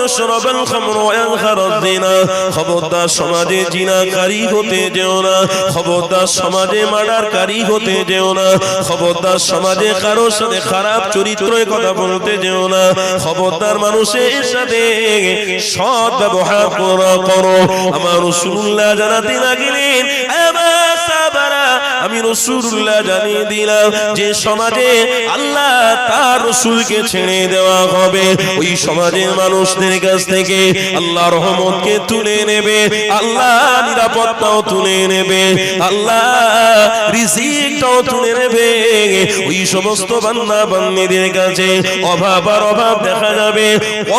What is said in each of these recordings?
ويشرب الخمر وينخر الزنا খবরদার সমাজে জিনাকারী হতে যেও না খবরদার সমাজে মার্ডারকারী হতে যেও না খবরদার সমাজে কারোর সাথে খারাপ চরিত্রের কথা বলতে যেও না খবরদার মানুষের সাথে সৎ ব্যবহার করো করো আমার রসুল্লাহ জানাতে লাগলেন এবার সাহাবারা, আমি রসুল্লাহ জানিয়ে দিলাম যে সমাজে আল্লাহ তার রসুলকে ছেড়ে দেওয়া হবে। ওই সমাজের মানুষদের কাছ থেকে আল্লাহ রহমতকে তুলে নেবে, আল্লাহ নিরাপত্তাও তুলে নেবে, আল্লাহ রিজিকটাও তুলে নেবে। ওই সমস্ত বান্দা বান্দিদের কাছে অভাব আর অভাব দেখা যাবে,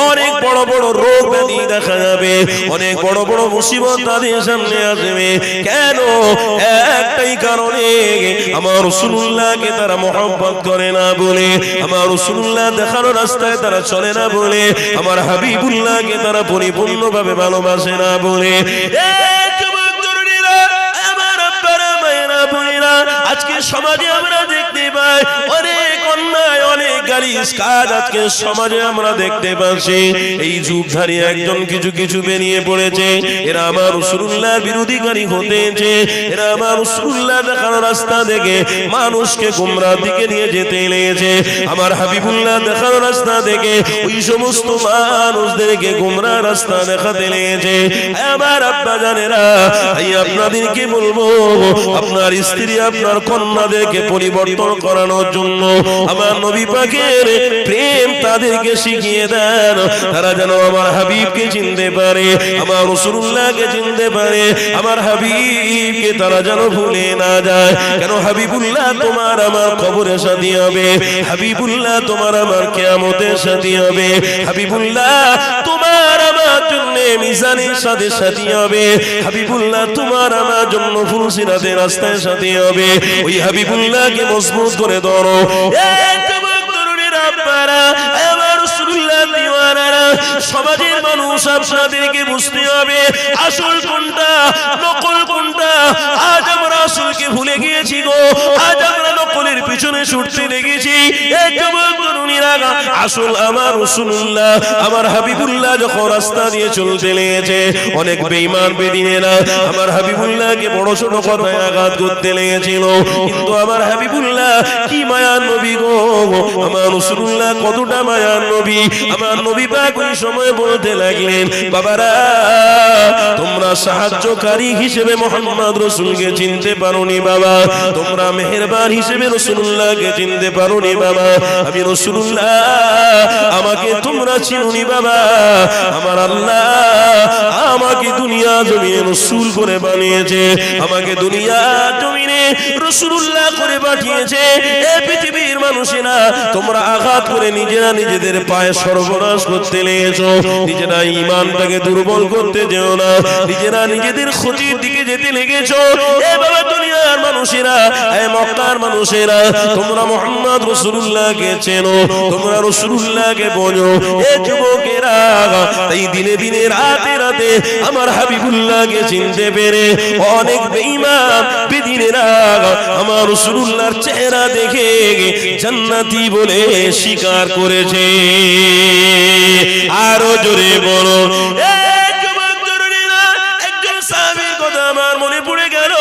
অনেক বড় বড় রোগ ব্যাধি দেখা যাবে, অনেক বড় বড় মুসিবত তাদের সামনে আসবে। কেন? একটাই কারণে আমার রসুল্লাহকে তারা মোহাম্মত করে না বলে, আমার রসুল্লাহ দেখানো রাস্তায় তারা চলে না বলে, আমার হাবিবুল্লাহকে তারা পরিপূর্ণভাবে ভালোবাসে না বলে। আজকে সমাজে আমরা দেখতে পাই অনেক অন্যায় অনেক কাজ আজকে সমাজে আমরা দেখতে পাচ্ছি। এই যুগধারী একজন কিছু কিছু বেরিয়ে পড়েছে। এরা আমার রসুল্লাহ বিরোধীকারী হতেছে এরা আমার রসুল্লাহ দেখানো রাস্তা মানুষকে গুমরা দিকে নিয়ে যেতে লেগেছে আমার হাবিবুল্লাহ দেখানো রাস্তা দেখে ওই সমস্ত মানুষদেরকে গুমরা রাস্তা দেখাতে লেগেছে আমার আব্বা জানেরা এই আপনাদেরকে বলব, আপনার স্ত্রী আপনার কন্যাদেরকে পরিবর্তন করানোর জন্য আমার নবী পাকের প্রেম তাদেরকে শিখিয়ে দেন। তারা যেন আমার হাবিবকে চিনতে পারে, আমার রসুল্লাহকে চিনতে পারে, আমার হাবিবকে তারা যেন ভুলে না যায়। কেন হাবিবুল্লাহ তোমার আমার কবরের সাথে হবে? হাবিবুল্লাহ তোমার আমার কেয়ামতের সাথে হবে? হাবিবুল্লাহ তোমার আমার মিজানের সাথে সাথী হবে। হাবিবুল্লাহ তোমার আমার জন্য ফুলসিরাতের রাস্তায় সাথী হবে। ওই হাবিবুল্লাহকে মজবুত করে ধরো। আপনারা, সমাজের মানুষ আপনাদেরকে বুঝতে হবে, আসল কোনটা, নকল কোনটা? আজ আমরা আসলকে ভুলে গিয়েছি গো, আজ আমরা নকলের পিছনে ছুটতে লেগেছি। আসল আমার রসুল্লাহ আমার হাবিবুল্লাহ যখন রাস্তা দিয়ে চলতে লেগেছে, অনেক বেঈমান বেদিনেরা আমার হাবিবুল্লাহকে বড় ছোট কথায় আঘাত করতে লেগেছিল। কিন্তু আমার হাবিবুল্লাহ, কি মায়ার নবী গো? আমার রসুল্লাহ কতটা মায়ার নবী? আমার নবী পাক ওই সময় বলতে লাগলেন, বাবারা, তোমরা সাহায্যকারী হিসেবে মোহাম্মদ রসুলকে চিনতে পারোনি বাবা। তোমরা হিসেবে রসুল্লাহকে চিনতে পারোনি বাবা। আমি রসুল্লাহ আমাকে তোমরা চিনুনি বাবা। আমার আল্লাহ আমাকে দুনিয়া রসুল করে বানিয়েছে। আমাকে দুনিয়া জমিনে রসুল্লাহ করে পাঠিয়েছে। পৃথিবীর মানুষেরা, তোমরা আঘাত করে নিজেরা নিজেদের পায়ে সর্বনাশ করতে লেগেছো নিজেরা ইমানটাকে দুর্বল করতে যেও না। নিজেরা নিজেদের ক্ষতির দিকে যেতে লেগেছো। এ দুনিয়ার মানুষেরা, এ মক্কার মানুষেরা, তোমরা মোহাম্মদ রসুল্লাহকে চেনো, তোমরা রসুল্লাহকে বোঝো। এ যুবকেরা এই দিনে দিনে, রাতে রাতে আমার হাবিবুল্লাহকে চিনতে পেরে অনেক বেঈমান বেদিনেরা আমার রসুল্লাহর চেহারা দেখে জান্নাতি বলে স্বীকার করেছে। আরও জোরে বলো। আমার মনে পড়ে গেল।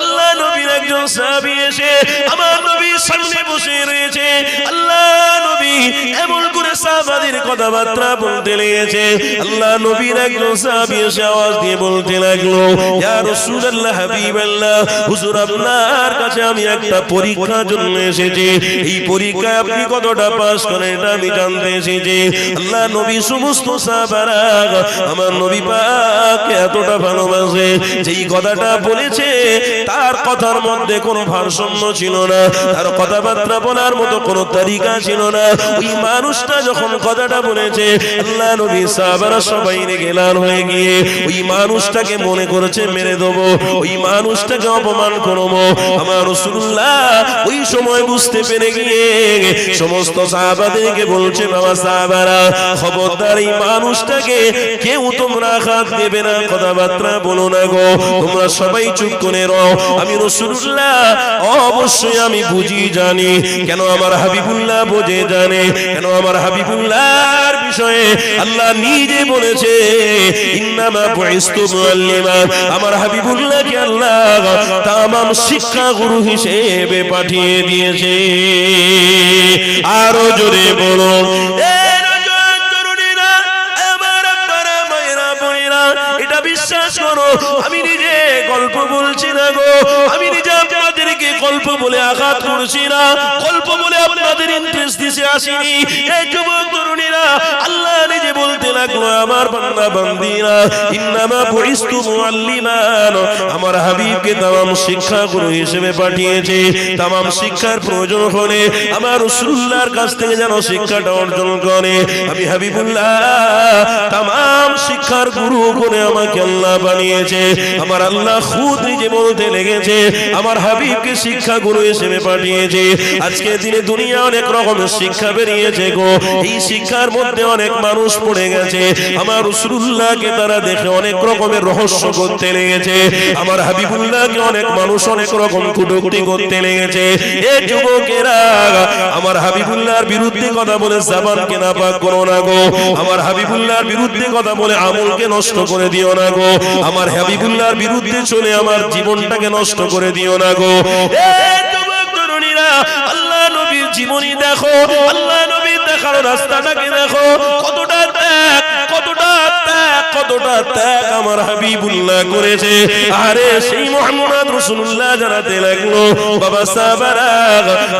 আল্লাহ নবীর একজন সাহাবী এসে আমার নবীর সামনে বসে রয়েছে। আল্লাহ নবী এমন করে সাহাবাদের কথাবার্তা বলতে লেগেছে। আল্লাহ নবীর একজন সাহাবী এসে আওয়াজ দিয়ে বলতে লাগল, ইয়া রাসূলুল্লাহ, হাবিবাল্লাহ, হুজুর, আপনার কাছে আমি একটা পরীক্ষার জন্য এসেছি। এই পরীক্ষায় আপনি কতটা পাস করেন এটা আমি জানতে এসেছি। আল্লাহ নবী, সমস্ত সাহাবারা আমার নবী পাক এতটা ভালোবাসে। যেই কথাটা বলেছে, তার কথার মধ্যে কোনো ভারসাম্য ছিল না। তার কথাবার্তা বলার মতো কোনো তালিকা ছিল না। ওই মানুষটা যখন কথাটা বলেছে, আল্লাহ নবী সাহাবারা সবাই রেগে লাল হয়ে গিয়ে ওই মানুষটাকে মনে করেছে, মেরে দেবো। ওই মানুষটাকে অপমান করব। আমার রসুল্লাহ ওই সময় বুঝতে পেরে গিয়ে সমস্ত সাহাবাদেরকে বলছে, বাবা সাহাবারা, খবরদার এই মানুষটাকে কেউ তোমরা হাত দেবে না, কথাবার্তা বলো না গো, তোমরা সবাই চুপ করে রও। আমি রসুল্লাহ অবশ্যই আমি বুঝি জানি, কেন আমার হাবিবুল্লাহ বোঝে জানে, কেন আমার হাবিবুল্লাহর বিষয়ে আল্লাহ নিজে বলেছে, ইন্নামা বুইস্তু মুআল্লিমা। আমার হাবিবুল্লাহকে আল্লাহ তামাম শিক্ষা গুরু হিসেবে পাঠিয়ে দিয়েছে। আরও জোরে বলো এটা বিশ্বাস করো, আমি নিজে গল্প বলছি না গো, আমি করছি না গল্প বলে আপনাদের ইন্টারেস্ট আসিনি। এই যুবক তরুণীরা, আল্লাহ নিজে বলতে লাগল, আমার বান্দা ইন্নামা মুআল্লিমান আমার হাবিবকে শিক্ষা গুরু হিসেবে পাঠিয়েছে। শিক্ষার প্রয়োজন হলে আমার রাসূলুল্লাহর কাছ থেকে যেন শিক্ষাটা অর্জন করে। আমি হাবিবুল্লাহ শিক্ষার গুরু আমাকে আল্লাহ বানিয়েছে। আমার আল্লাহ খুদ নিজে বলতে লেগেছে, আমার হাবিবকে শিক্ষা গুরু হিসেবে পাঠিয়েছে আজকে দিনে দুনিয়া অনেক রকমের শিক্ষা বেরিয়েছে গো। এই শিক্ষার মধ্যে অনেক মানুষ পড়ে গেছে। আমার রসুল্লাহকে তারা দেখে অনেক রকমের রহস্য করতে লেগেছে। আমার হাবিবুল্লাহকে অনেক মানুষ অনেক রকম কুটুকুটি করতে লেগেছে। এ যুবকেরা, আমার হাবিবুল্লাহর বিরুদ্ধে কথা বলে জাবানকে না পাক করো না গো। আমার হাবিবুল্লাহর বিরুদ্ধে কথা বলে আমলকে নষ্ট করে দিও না গো। আমার হাবিবুল্লাহর বিরুদ্ধে চলে আমার জীবনটাকে নষ্ট করে দিও না গো। আল্লাহ নবীর জীবনী দেখো আল্লাহ নবীর দেখার রাস্তাটাকে দেখো কতটা কতটা ত্যাগ কতটা ত্যাগ আমার হাবিবুল্লাহ করেছে। আরে সেই মোহাম্মদ রসুল্লাহ জানাতে লাগল বাবা সাবারা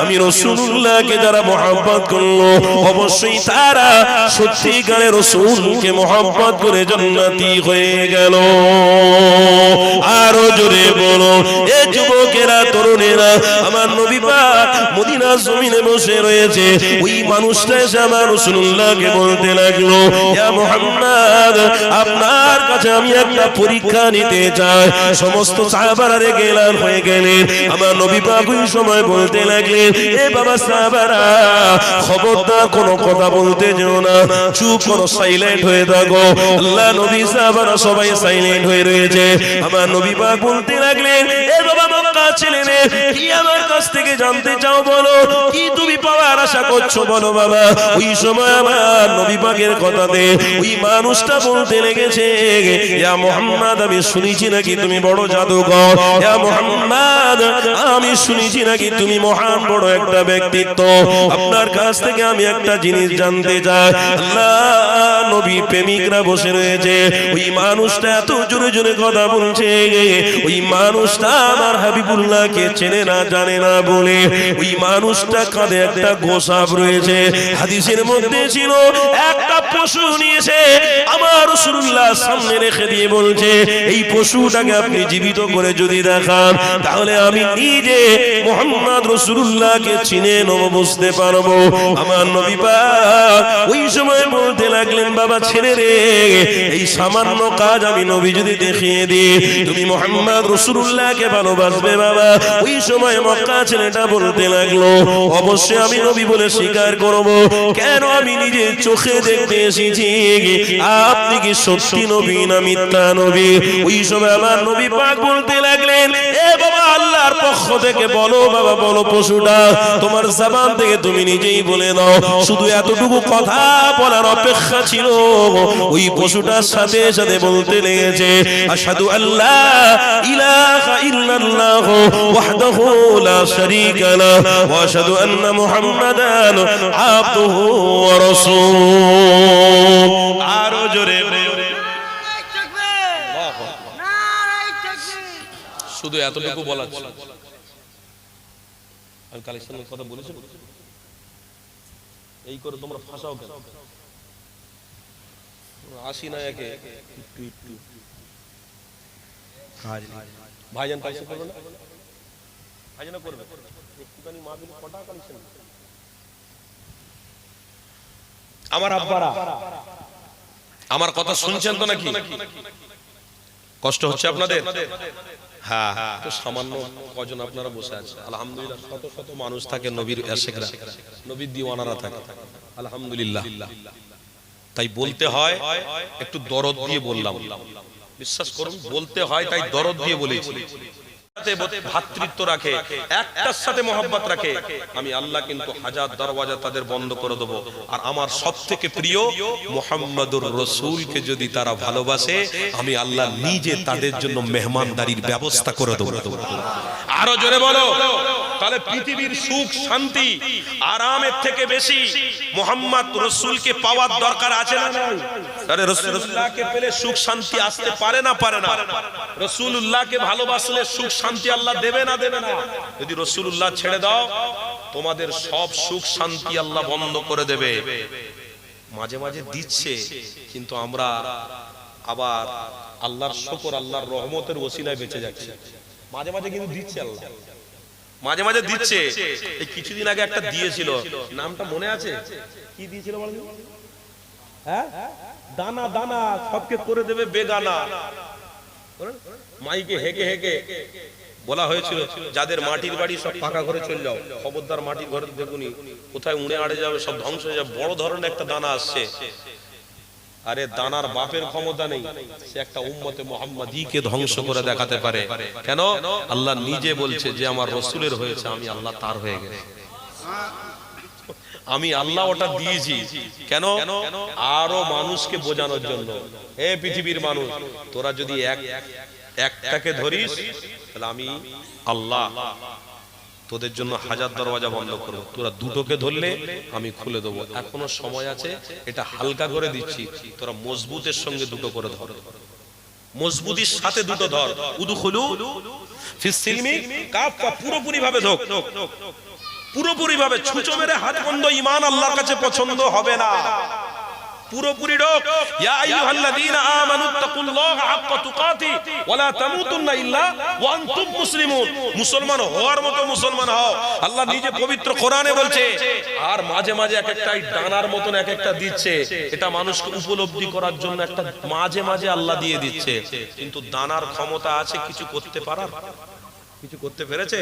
আমি রসুল্লাহকে যারা মোহাম্মত করল, অবশ্যই তারা সত্যিকারে রসুলকে মোহাম্মত করে জন্নাতি হয়ে গেল। আরও জোরে বলো, এ যুবকেরা, তরুণেরা, আমার নবী পাক মদিনা জমিনে বসে রয়েছে। ওই মানুষটা এসে আমার রসুল্লাহকে বলতে লাগল মুহাম্মদ আপনার কাছে আমি একটা পরীক্ষা নিতে চাই। সমস্ত সাহাবারা রেগে লাল হয়ে গেলেন। আমার নবী পাক ওই সময় বলতে লাগলেন, এ বাবা সাহাবারা, খবরদার কোনো কথা বলতে যেও না। চুপ করো সাইলেন্ট হয়ে থাকো। আল্লাহ নবী সাহাবারা সবাই সাইলেন্ট হয়ে রয়েছে। আমার নবী পাক বলতে লাগলেন, এ বাবা ছেলে মেয়ে, কি আমার কাছ থেকে জানতে চাও বলো? কি তুমি পাওয়ার আশা করছ বলো বাবা? ওই সময় আমার নবী পাকের কথাতে ওই মানুষটা বলতে লেগেছে ইয়া মোহাম্মদ আমি শুনেছি নাকি তুমি বড় জাদুকর? ইয়া মোহাম্মদ আমি শুনেছি নাকি তুমি মহান বড় একটা ব্যক্তিত্ব? আপনার কাছ থেকে আমি একটা জিনিস জানতে চাই। নবী প্রেমিকরা বসে রয়েছে ওই মানুষটা এত জোরে জোরে কথা বলছে ওই মানুষটা আমার হাবিবুল্লাহকে চেনে না, জানে না বলে ওই মানুষটা কাঁধে একটা রয়েছে। হাদিসের মধ্যে ছিল, একটা পশু নিয়েছে। আমার রসুল্লাহ সামনে রেখে দিয়ে বলছে, এই পশুটাকে আপনি জীবিত করে যদি দেখান, তাহলে আমি নিজে মোহাম্মদ রসুল্লাহকে চিনে বুঝতে পারব। আমার নবী পাক ওই সময় বলতে লাগলেন, বাবা, ছেড়ে রে এই সামান্য কাজ আমি নবী যদি দেখিয়ে দিই, তুমি মোহাম্মদ রসুল্লাহকে ভালোবাসবে বাবা। ওই সময় মক্কা ছেলেটা বলতে লাগল, অবশ্যই আমি নবী বলে স্বীকার করব। কেন আমি নিজে চোখে দেখতে এসেছি? আপনি কি সত্যি নবী না মিথ্যা নবী? ওই সময় আমার নবী পাক বলতে লাগলেন, এ বাবা, আল্লাহর থেকে বলো বাবা বলো পশুটা তোমার জবান থেকে তুমি নিজেই বলে দাও। শুধু এতটুকু কথা বলার অপেক্ষা ছিল। ওই পশুটার সাথে সাথে বলতে লেগেছে আশহাদু আল্লাহ ইলাহা ইল্লাল্লাহ ওয়াহদাহু লা শারীকা লা ওয়া আশহাদু আন্না মুহাম্মাদান আবদুহু ওয়া রাসূলুহু আরও জোরে শুধু এতটুকু বলা। আমি কালেকশনের কথা বলেছি? এই করে তোমরা ফাঁসাও কেন? আসি না একে ভাইজান কালেকশন করবে না? ভাইজান করবে। একটুখানি মা দিলে কটা কালেকশন আমার আব্বারা। আমার কথা শুনছেন তো নাকি? কষ্ট হচ্ছে আপনাদের? হ্যাঁ সামান্য কজন আপনারা বসে আছে আলহামদুলিল্লাহ, শত শত মানুষ থাকে নবীর আশেকরা, নবীর দিওয়ানারা থাকে। আলহামদুলিল্লাহ। তাই বলতে হয়, একটু দরদ দিয়ে বললাম। বিশ্বাস করুন, বলতে হয়, তাই দরদ দিয়ে বলেছি। ভাতৃত্ব রাখে, একটার সাথে মোহাব্বত রাখে। আমি আল্লাহ কিন্তু হাজার দরওয়াজা তাদের বন্ধ করে দেবো। আর আমার সব থেকে প্রিয়, মোহাম্মদুর রসুলকে যদি তারা ভালোবাসে, আমি আল্লাহ নিজে তাদের জন্য মেহমানদারির ব্যবস্থা করে দেবো। আরও জোরে বলো। তাহলে পৃথিবীর সুখ, শান্তি, আরামের থেকে বেশি মোহাম্মদ রসুলকে পাওয়ার দরকার আছে না তাহলে সুখ, শান্তি আসতে পারে না পারে না। ভালোবাসলে সুখ, শান্তি আল্লাহ দেবে না দেবে না। যদি ছেড়ে দাও, তোমাদের সব সুখ, শান্তি আল্লাহ বন্ধ করে দেবে। মাঝে মাঝে দিচ্ছে, কিন্তু আমরা আবার আল্লাহর শকর, আল্লাহর রহমতের ওসিলায় বেঁচে যাচ্ছে। মাঝে মাঝে কিন্তু দিচ্ছে আল্লাহ। মাঝে মাঝে দিচ্ছে। এই কিছুদিন আগে একটা দিয়েছিল। নামটা মনে আছে? কি দিয়েছিল হ্যাঁ? দানা দানা সবকে করে দেবে বেগানা। বলেন? মাইকে হেগে হেগে বলা হয়েছিল যাদের মাটির বাড়ি সব পাকা ঘরে চলে যাও খবরদার মাটির ঘরে দেখুনি কোথায় উড়ে আড়ে যাবে সব ধ্বংস হয়ে যাবে। বড় ধরনের একটা দানা আসছে। আরে দানার বাপের ক্ষমতা নেই। সে একটা উম্মতে মোহাম্মদীকে ধ্বংস করে দেখাতে পারে। কেন? আল্লাহ নিজে বলছে যে আমার রসুলের হয়েছে, আমি আল্লাহ তার হয়ে গেছে। আমি আল্লাহ ওটা দিয়েছি। কেন? আরও মানুষকে বোঝানোর জন্য। হে পৃথিবীর মানুষ, তোরা যদি এক একটাকে ধরিস, তাহলে আমি আল্লাহ তোদের জন্য হাজার দরওয়াজা বন্ধ করব। তোরা দুটোকে ধরলে আমি খুলে দেবো। এখনও সময় আছে, এটা হালকা করে দিচ্ছি। তোরা মজবুতের সঙ্গে দুটো করে ধর। মজবুতির সাথে দুটো ধর। উদু খুলু পুরোপুরি ভাবে ধোক। পুরোপুরি ভাবে ছুঁচো মেরে হাত বন্ধ ইমান আল্লাহর কাছে পছন্দ হবে না। পুরোপুরি ঢোক ইয়া আইয়ুহাল্লাযীনা আমানুত্তাকুল্লাহা হাক্কা তুকাতি ওয়া তামুতুন্না ইল্লা ওয়া আনতুম মুসলিমুন। মুসলমান হওয়ার মতো মুসলমান হও। আল্লাহ নিজে পবিত্র কোরআনে বলছে, আর মাঝে মাঝে এক একটা ডানার মতন এক একটা দিচ্ছে। এটা মানুষকে উপলব্ধি করার জন্য একটা মাঝে মাঝে আল্লাহ দিয়ে দিচ্ছে। কিন্তু দানার ক্ষমতা আছে কিছু করতে পারার? কিছু করতে পেরেছে?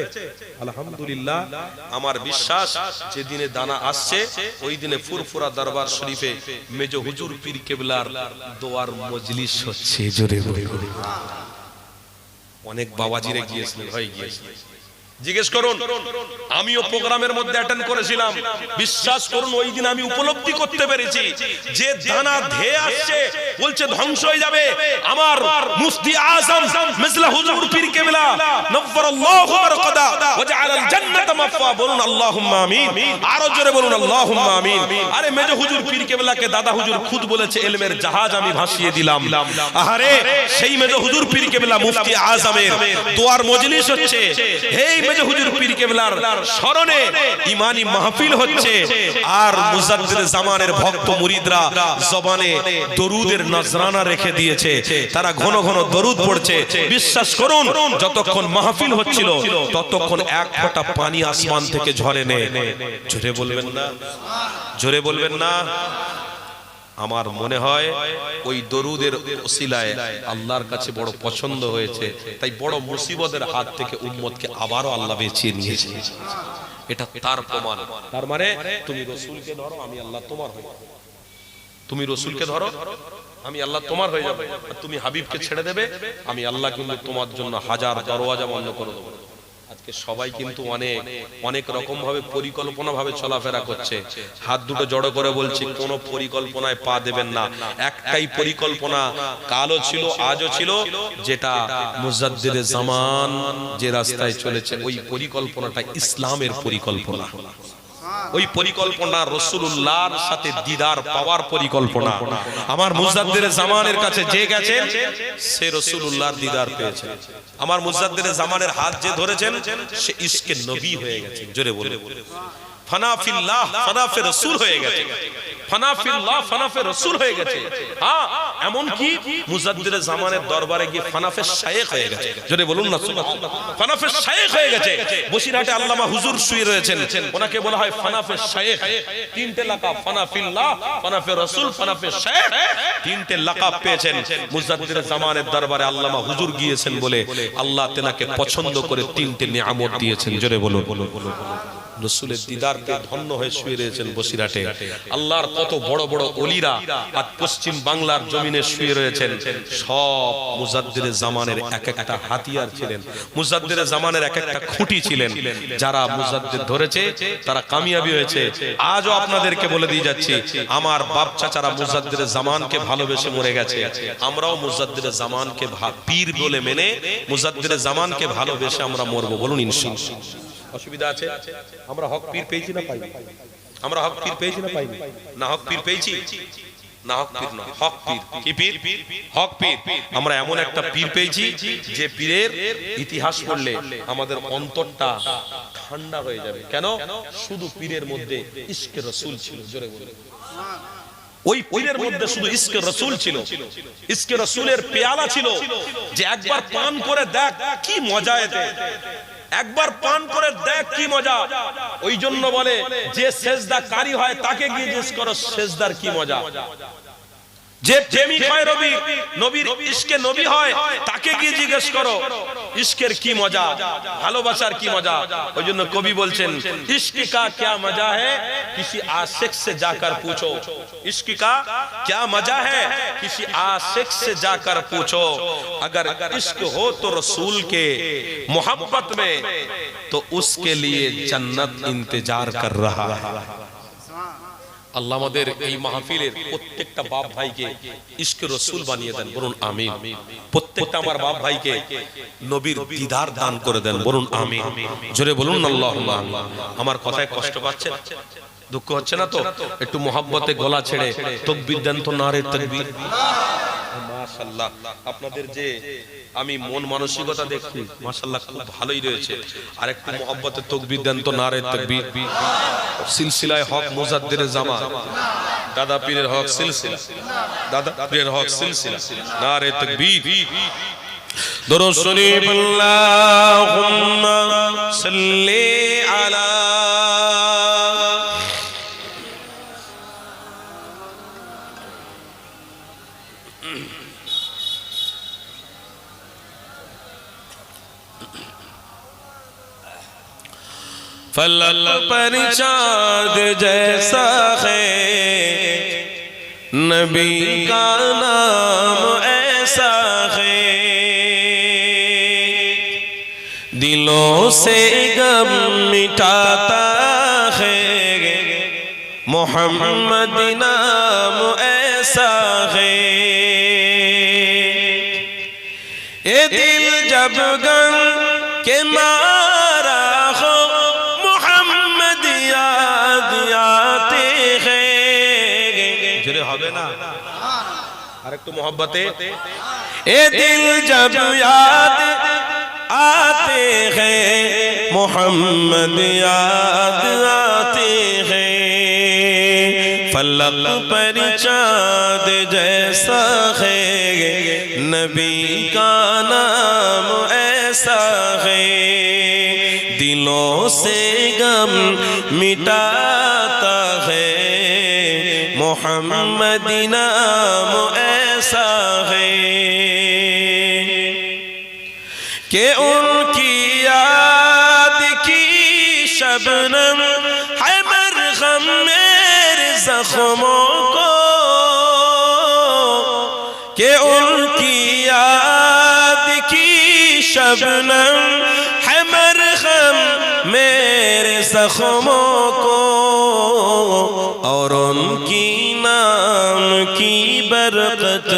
আলহামদুলিল্লাহ আমার বিশ্বাস যে দিনে দানা আসছে ওই দিনে ফুরফুরা দরবার শরীফে মেজ হুজুর পীর কেবলার দোয়ার মজলিস হচ্ছে জোরে অনেক বাবাজিরে গিয়েছিলেন হয়ে গিয়েছিলেন। জিজ্ঞেস করুন, আমিও প্রোগ্রামের মধ্যে অ্যাটেন্ড করেছিলাম। বিশ্বাস করুন, ওই দিন আমি উপলব্ধি করতে পেরেছি। যে দানা ধেয়ে আসছে, বলছে ধ্বংস হয়ে যাবে। আমার মুফতি আজম মিসলা হুজুর পীর কেবলা নফরাল্লাহু বারাকাদা ওয়াজআলাল জান্নাতা মাফওয়া বলুন আল্লাহুম্মা আমিন। আরও জোরে বলুন আল্লাহুম্মা আমিন। আরে মেজো হুজুর পীর কেবলাকে দাদা হুজুর খুদ বলেছে ইলমের জাহাজ আমি ভাসিয়ে দিলাম। আহারে, সেই মেজো হুজুর পীর কেবলা মুফতি আজমের, দোয়ার মজলিস হচ্ছে। হেই মেজো হুজুর পীর কেবলার স্মরণে ইমানি মাহফিল হচ্ছে। আর মুজাদ্দিদ জামানের ভক্ত মুরিদরা জবানে দরুদের নজরানা রেখে দিয়েছে। তারা ঘন ঘন দরুদ পড়ছে। বিশ্বাস করুন, যতক্ষণ মাহফিল হচ্ছিল, ততক্ষণ এক ফোঁটা পানি আসমান থেকে ঝরে নে। জোরে বলবেন না? জোরে বলবেন না? আমার মনে হয় ওই দরুদের ওসিলায় আল্লাহর কাছে বড় পছন্দ হয়েছে। তাই বড় মুসিবতের হাত থেকে উম্মতকে আবারও আল্লাহ বেঁচিয়ে নিয়েছে। এটা তার প্রমাণ। তার মানে তুমি রসুলকে ধরো, আমি আল্লাহ তোমার হয়ে। তুমি রসুলকে ধরো, আমি আল্লাহ তোমার হয়ে যাবে। তুমি হাবিবকে ছেড়ে দেবে, আমি আল্লাহ কিন্তু তোমার জন্য হাজার দরওয়াজা বন্ধ করে দেবো। আজকে সবাই কিন্তু অনেক অনেক রকম ভাবে পরিকল্পনা ভাবে চলাফেরা করছে। হাত দুটো জড়ো করে বলছি কোন পরিকল্পনায় পা দেবেন না। একটাই পরিকল্পনা কালও ছিল আজও ছিল যেটা মুজাদ্দির জামান যে রাস্তায় চলেছে ওই পরিকল্পনাটা ইসলামের পরিকল্পনা। ওই পরিকল্পনা রসুল্লাহর সাথে দিদার পাওয়ার পরিকল্পনা। আমার মুজাদ্দের জামানের কাছে যে গেছেন সে রসুল্লাহর দিদার পেয়েছে। আমার মুজাদ্দের জামানের হাত যে ধরেছেন, সে ইসকে নবী হয়ে গেছে। জোরে বলে হয়ে গেছে। হয়ে গেছে। হ্যাঁ জামানের দরবারে গিয়ে শায়েখ হয়ে গেছে। বসিরহাটে আল্লামা হুজুর শুয়ে রয়েছেন। ওনাকে বলা হয় তিনটে তিনটে পেয়েছেন। জামানের দরবারে আল্লামা হুজুর গিয়েছেন বলে আল্লাহ তেনাকে পছন্দ করে তিনটে নিয়ামত দিয়েছেন। জোরে বলুন বলুন বলুন। রসুলের দিদার পেয়ে ধন্য হয়ে শুয়ে রয়েছেন বসিরহাটে। আল্লাহর কত বড় বড় অলিরা আর পশ্চিম বাংলার জমিনে শুয়ে রয়েছেন। সব মুজাদ্দির জামানের এক একটা হাতিয়ার ছিলেন। মুজাদ্দির জামানের এক একটা খুঁটি ছিলেন। যারা মুজাদ্দিদ ধরেছে, তারা কামিয়াবি হয়েছে। আজও আপনাদেরকে বলে দিয়ে যাচ্ছি, আমার বাপ চাচারা মুজাদ্দির জামানকে ভালোবেসে মরে গেছে। আমরাও মুজাদ্দির জামানকে পীর বলে মেনে মুজাদ্দির জামানকে ভালোবেসে আমরা মরবো বলুন ইনশাআল্লাহ। অসুবিধা আছে? আমরা হক পীর পেয়েছি না পাইনি। আমরা হক পীর পেয়েছি না পাইনি। না হক পীর পেয়েছি, না হক পীর না হক পীর। কি পীর? হক পীর। আমরা এমন একটা পীর পেয়েছি যে পীরের ইতিহাস পড়লে আমাদের অন্তরটা ঠান্ডা হয়ে যাবে। কেন? শুধু পীরের মধ্যে ইশকে রসুল ছিল, জোরে বলে ওই পীরের মধ্যে শুধু ইশকে রসুল ছিল। ইশকে রসুলের পেয়ালা ছিল যে একবার পান করে দেখ কি মজা এতে। একবার পান করে দেখ কি মজা। ওই জন্য বলে, যে সেজদা কারি হয় তাকে গিয়ে জিজ্ঞেস করো, সেজদার কি মজা? যে প্রেমিক হয় রবি, নবীর ইশকে নবী হয়, তাকে গিয়ে জিজ্ঞেস করো عشقر کی ইশকের কি মজা? ভালোবাসার কি মজা? ওই জন্য কবি বলছেন ইশক کا کیا مزہ ہے کسی آسک سے جا کر پوچھو عشق کا کیا مزہ ہے کسی آسک سے جا کر پوچھو اگر عشق ہو تو رسول کے محبت میں تو اس کے لیے جنت انتجار کر رہا ہے আল্লাহ আমাদের এই মাহফিলের প্রত্যেকটা বাপ ভাইকে ইশকে রসুল বানিয়ে দেন, বলুন আমি প্রত্যেকটা আমার বাপ ভাইকে নবীর দিদার দান করে দেন, বলুন আমি জোরে বলুন আল্লাহ আমার কথায় কষ্ট পাচ্ছেন দুঃখ হচ্ছে না তো? একটু মোহাব্বতে গলা ছেড়ে তকবির দেন তো নারে তকবির। মাশাআল্লাহ। আপনাদের যে আমি মন মানসিকতা দেখছি মাশাআল্লাহ খুব ভালোই রয়েছে। আর একটু মোহাব্বতে তকবির দেন তো নারে তকবির। সিলসিলায় হক মুজাদ্দির জামা দাদা পীরের হক সিলসিলা। দাদা পীরের হক সিলসিলা। নারে তকবীর। দরুদ শরীফ আল্লাহুম্মা সাল্লি আলা फलक पर चांद जैसा है नबी का नाम ऐसा है दिलों से गम मिटाता है मोहम्मद नाम ऐसा है ये दिल जब गम के मारा জোরে হবে না আরেকটু মোহব্বতে اے دل جب یاد آتے ہیں، محمد یاد آتے ہیں۔ فلک پر چاند جیسا ہے، نبی کا نام ایسا ہے۔ دلوں سے غم مٹا ہم مدینہ ایسا ہے کہ ان کی یاد کی شبنم ہے مرغم میرے زخموں کو، کہ ان کی یاد کی شبنم میرے سخموں کو اور ان کی نام کی برکت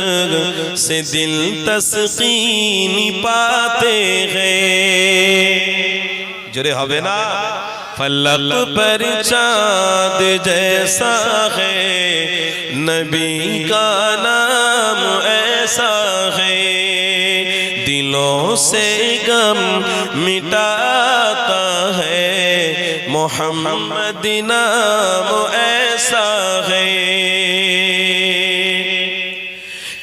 سے دل تسقین پاتے ہیں۔ جرے ہوئے نا فلق پر چاند جیسا ہے، نبی کا نام ایسا ہے۔ دلوں سے گم مٹاتا محمد نام ایسا ہے۔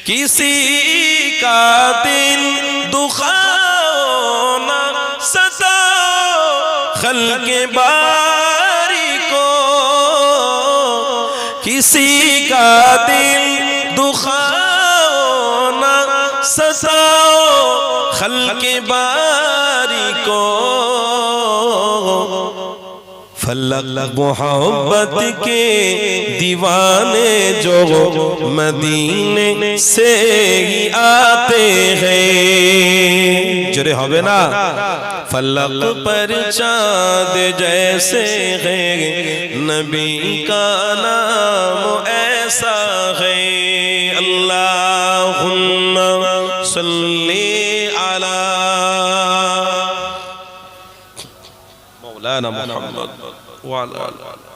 کسی کا دل دکھاؤنا ستا خلق باری کو۔ کسی کا دل دکھاؤنا ستا خلق باری فلق محبت کے دیوانے جو مدینے سے ہی آتے ہیں جرے ہوئے نا فلق پر چاند جیسے ہے نبی کا نام ایسا ہے اللہم صلی علی مولانا محمد वाला